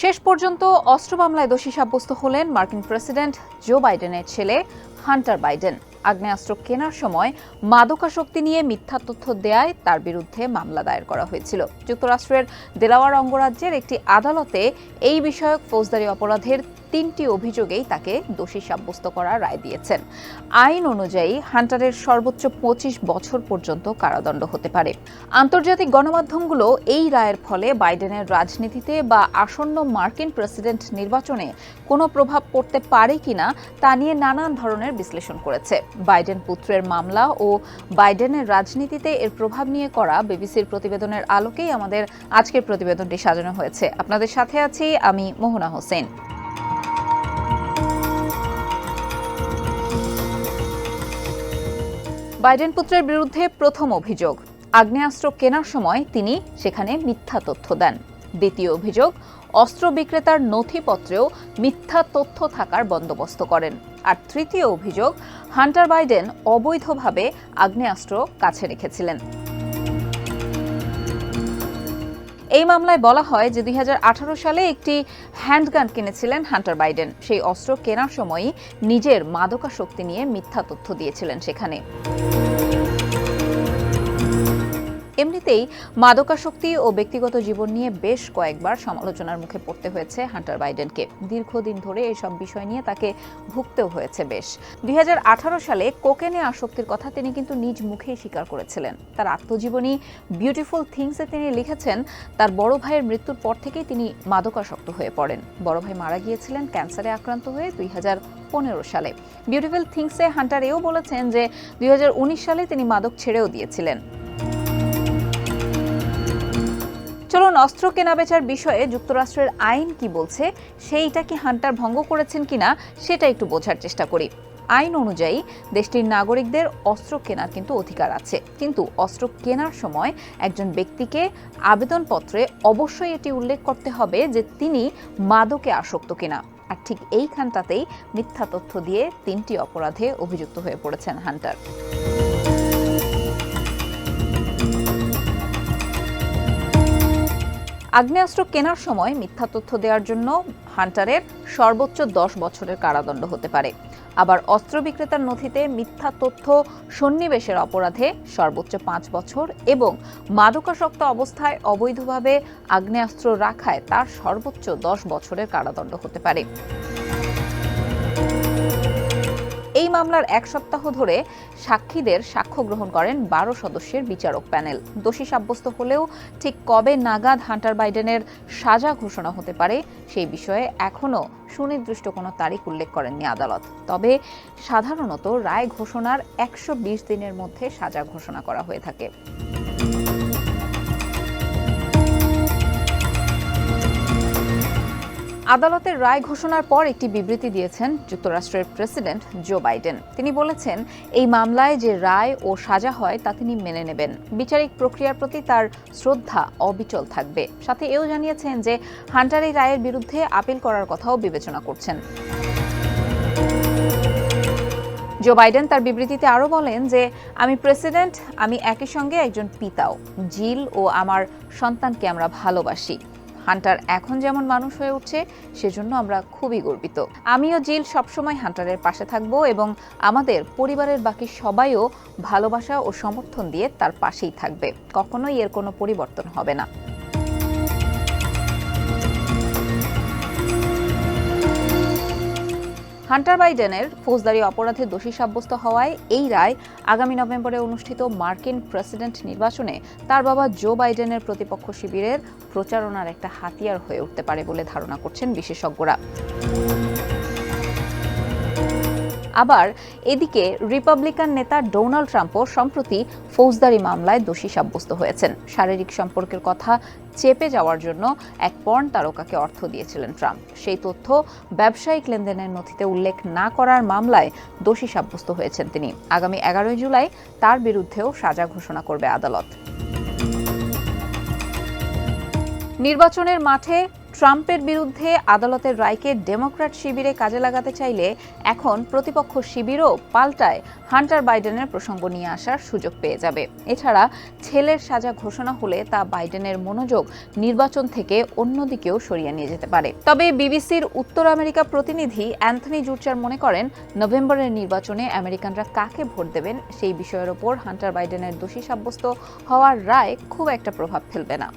শেষ পর্যন্ত অস্ত্র মামলায় দোষী সাব্যস্ত হলেন মার্কিন প্রেসিডেন্ট জো বাইডেনের ছেলে হান্টার বাইডেন। আগ্নেয়াস্ত্র কেনার সময় মাদকাসক্তি নিয়ে মিথ্যা তথ্য দেয়ায় তার বিরুদ্ধে মামলা দায়ের করা হয়েছিল। যুক্তরাষ্ট্রের দেলাওয়ার অঙ্গরাজ্যের একটি আদালতে এই বিষয়ক ফৌজদারি অপরাধের তিনটি অভিযোগেই তাকে দোষী সাব্যস্ত করার রায় দিয়েছেন। আইন অনুযায়ী হান্টারের সর্বোচ্চ পঁচিশ বছর পর্যন্ত কারাদণ্ড হতে পারে। আন্তর্জাতিক গণমাধ্যমগুলো এই রায়ের ফলে বাইডেনের রাজনীতিতে বা আসন্ন মার্কিন প্রেসিডেন্ট নির্বাচনে কোনো প্রভাব পড়তে পারে কিনা তা নিয়ে নানান ধরনের বিশ্লেষণ করেছে। বাইডেন পুত্রের মামলা ও বাইডেনের রাজনীতিতে এর প্রভাব নিয়ে করা বিবিসির প্রতিবেদনের আলোকেই আমাদের আজকের প্রতিবেদনটি সাজানো হয়েছে। আপনাদের সাথে আছি আমি মোহনা হোসেন। বাইডেন পুত্রের বিরুদ্ধে প্রথম অভিযোগ। আগ্নেয়াস্ত্র কেনার সময় তিনি সেখানে মিথ্যা তথ্য দেন। দ্বিতীয় অভিযোগ, অস্ত্র বিক্রেতার নথিপত্রেও মিথ্যা তথ্য থাকার বন্দোবস্ত করেন। আর তৃতীয় অভিযোগ, হান্টার বাইডেন অবৈধভাবে আগ্নেয়াস্ত্র কাছে রেখেছিলেন। এই মামলায় বলা হয় যে দুই হাজার আঠারো সালে একটি হ্যান্ডগান কিনেছিলেন হান্টার বাইডেন। সেই অস্ত্র কেনার সময়ই নিজের মাদকাশক্তি নিয়ে মিথ্যা তথ্য দিয়েছিলেন সেখানে। এমনিতেই মাদকাসক্তি ও ব্যক্তিগত জীবন নিয়ে বেশ কয়েকবার সমালোচনার মুখে পড়তে হয়েছে হান্টার বাইডেনকে। দীর্ঘদিন ধরে এসব বিষয় নিয়ে তাকে ভুগতেও হয়েছে বেশ। দুই হাজার আঠারো সালে কোকেনে আসক্তির কথা তিনি কিন্তু নিজ মুখেই স্বীকার করেছিলেন। তার আত্মজীবনী বিউটিফুল থিংসে তিনি লিখেছেন, তার বড় ভাইয়ের মৃত্যুর পর থেকেই তিনি মাদকাসক্ত হয়ে পড়েন। বড় ভাই মারা গিয়েছিলেন ক্যান্সারে আক্রান্ত হয়ে দুই পনেরো সালে। বিউটিফুল থিংসে হান্টার এও বলেছেন যে, দুই হাজার উনিশ সালে তিনি মাদক ছেড়েও দিয়েছিলেন। চলুন অস্ত্র কেনাবেচার বিষয়ে যুক্তরাষ্ট্রের আইন কি বলছে, সেইটা কি হান্টার ভঙ্গ করেছেন কিনা, সেটা একটু বোঝার চেষ্টা করি। আইন অনুযায়ী, দেশটির নাগরিকদের অস্ত্র কেনার কিন্তু অধিকার আছে। কিন্তু অস্ত্র কেনার সময় একজন ব্যক্তিকে আবেদনপত্রে অবশ্যই এটি উল্লেখ করতে হবে যে তিনি মাদকে আসক্ত কিনা। আর ঠিক এইখানটাতেই মিথ্যা তথ্য দিয়ে তিনটি অপরাধে অভিযুক্ত হয়ে পড়েছেন হান্টার। আগ্নেয়াস্ত্র কেনার সময় মিথ্যা তথ্য দেওয়ার জন্য হান্টারের সর্বোচ্চ দশ বছরের কারাদণ্ড হতে পারে। আবার অস্ত্র বিক্রেতার নথিতে মিথ্যা তথ্য সন্নিবেশের অপরাধে সর্বোচ্চ পাঁচ বছর এবং মাদকাসক্ত অবস্থায় অবৈধভাবে আগ্নেয়াস্ত্র রাখায় তার সর্বোচ্চ দশ বছরের কারাদণ্ড হতে পারে। মামলার এক সপ্তাহ ধরে সাক্ষীদের সাক্ষ্য গ্রহণ করেন বারো সদস্যের বিচারক প্যানেল। দোষী সাব্যস্ত হলেও ঠিক কবে নাগাদ হান্টার বাইডেনের সাজা ঘোষণা হতে পারে সেই বিষয়ে এখনও সুনির্দিষ্ট কোনো তারিখ উল্লেখ করেননি আদালত। তবে সাধারণত রায় ঘোষণার একশো বিশ দিনের মধ্যে সাজা ঘোষণা করা হয়ে থাকে। আদালতের রায় ঘোষণার পর একটি বিবৃতি দিয়েছেন যুক্তরাষ্ট্রের প্রেসিডেন্ট জো বাইডেন। তিনি বলেছেন, এই মামলায় যে রায় ও সাজা হয় তা তিনি মেনে নেবেন। বিচারিক প্রক্রিয়ার প্রতি তার শ্রদ্ধা অবিচল থাকবে। সাথে এও জানিয়েছেন যে, হান্টার এই রায়ের বিরুদ্ধে আপিল করার কথাও বিবেচনা করছেন। জো বাইডেন তার বিবৃতিতে আরও বলেন যে, আমি প্রেসিডেন্ট, আমি একই সঙ্গে একজন পিতাও। জিল ও আমার সন্তানকে আমরা ভালোবাসি। হান্টার এখন যেমন মানুষ হয়ে উঠছে, সেজন্য আমরা খুবই গর্বিত। আমিও জিল সবসময় হান্টারের পাশে থাকব এবং আমাদের পরিবারের বাকি সবাইও ভালোবাসা ও সমর্থন দিয়ে তার পাশেই থাকবে। কখনোই এর কোনো পরিবর্তন হবে না। হান্টার বাইডেনের ফৌজদারি অপরাধে দোষী সাব্যস্ত হওয়ায় এই রায় আগামী নভেম্বরে অনুষ্ঠিত মার্কিন প্রেসিডেন্ট নির্বাচনে তার বাবা জো বাইডেনের প্রতিপক্ষ শিবিরের প্রচারণার একটা হাতিয়ার হয়ে উঠতে পারে বলে ধারণা করছেন বিশেষজ্ঞরা। আবার এদিকে রিপাবলিকান নেতা ডোনাল্ড ট্রাম্পও সম্প্রতি ফৌজদারি মামলায় দোষী সাব্যস্ত হয়েছেন। শারীরিক সম্পর্কের কথা চেপে যাওয়ার জন্য এক পর্ন তারকাকে অর্থ দিয়েছিলেন ট্রাম্প। সেই তথ্য ব্যবসায়িক লেনদেনের নথিতে উল্লেখ না করার মামলায় দোষী সাব্যস্ত হয়েছেন তিনি। আগামী এগারোই জুলাই তার বিরুদ্ধেও সাজা ঘোষণা করবে আদালত। নির্বাচনের মাঠে ট্রাম্পের বিরুদ্ধে আদালতের রায়কে ডেমোক্র্যাট শিবিরে কাজে লাগাতে চাইলে এখন প্রতিপক্ষ শিবিরও পাল্টায় হান্টার বাইডেনের প্রসঙ্গ নিয়ে আসার সুযোগ পেয়ে যাবে। এছাড়া ছেলের সাজা ঘোষণা হলে তা বাইডেনের মনোযোগ নির্বাচন থেকে অন্যদিকেও সরিয়ে নিয়ে যেতে পারে। তবে বিবিসির উত্তর আমেরিকা প্রতিনিধি অ্যান্থনি জুটচার মনে করেন, নভেম্বরের নির্বাচনে আমেরিকানরা কাকে ভোট দেবেন সেই বিষয়ের ওপর হান্টার বাইডেনের দোষী সাব্যস্ত হওয়ার রায় খুব একটা প্রভাব ফেলবে না।